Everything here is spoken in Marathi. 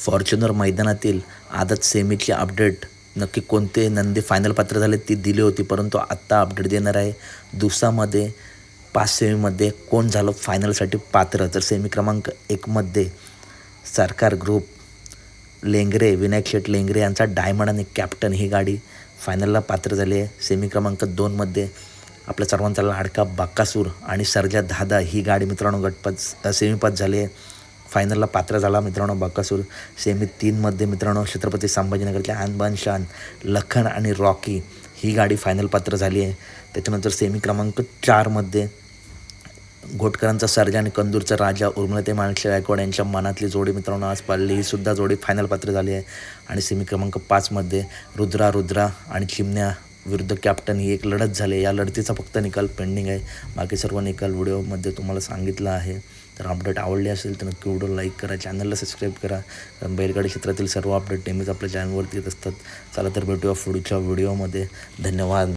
फॉर्च्युनर मैदानातील आदत सेमीची अपडेट. नक्की कोणते नंदी फायनल पात्र झाले ती दिली होती परंतु आत्ता अपडेट देणार आहे. दिवसामध्ये पाच सेमीमध्ये कोण झालं फायनलसाठी पात्र? तर सेमी क्रमांक एकमध्ये सरकार ग्रुप लेंगरे विनायक शेट लेंगरे यांचा डायमंड आणि कॅप्टन ही गाडी फायनलला पात्र झाली आहे. सेमी क्रमांक दोनमध्ये आपल्या सर्वांचा लाडका बाकासूर आणि सर्जा धादा ही गाडी मित्रांनो गटपात सेमीपात झाली आहे. फायनलला पात्र झाला मित्रांनो बाकासूर. सेमी तीनमध्ये मित्रांनो छत्रपती संभाजीनगरच्या आणबान शान लखन आणि रॉकी ही गाडी फायनल पात्र झाली आहे. त्याच्यानंतर सेमी क्रमांक चारमध्ये घोटकरांचा सर्जा आणि कंदूरचा राजा उर्मिळते माणसे गायकवाड यांच्या मनातली जोडी मित्रांनो आज पाळली ही सुद्धा जोडी फायनल पात्र झाली आहे. आणि सेमी क्रमांक पाचमध्ये रुद्रा रुद्रा आणि चिमण्या विरुद्ध कॅप्टन ही एक लढत झाली या लढतीचा फक्त निकाल पेंडिंग आहे. बाकी सर्व निकाल व्हिडिओमध्ये तुम्हाला सांगितलं आहे. तर अपडेट आवडली असेल तर नक्की व्हिडिओ लाईक करा. चॅनलला सबस्क्राईब करा. कारण बैलगाडी क्षेत्रातील सर्व अपडेट नेहमीच आपल्या चॅनलवरती येत असतात. चला तर भेटूया पुढच्या व्हिडिओमध्ये धन्यवाद.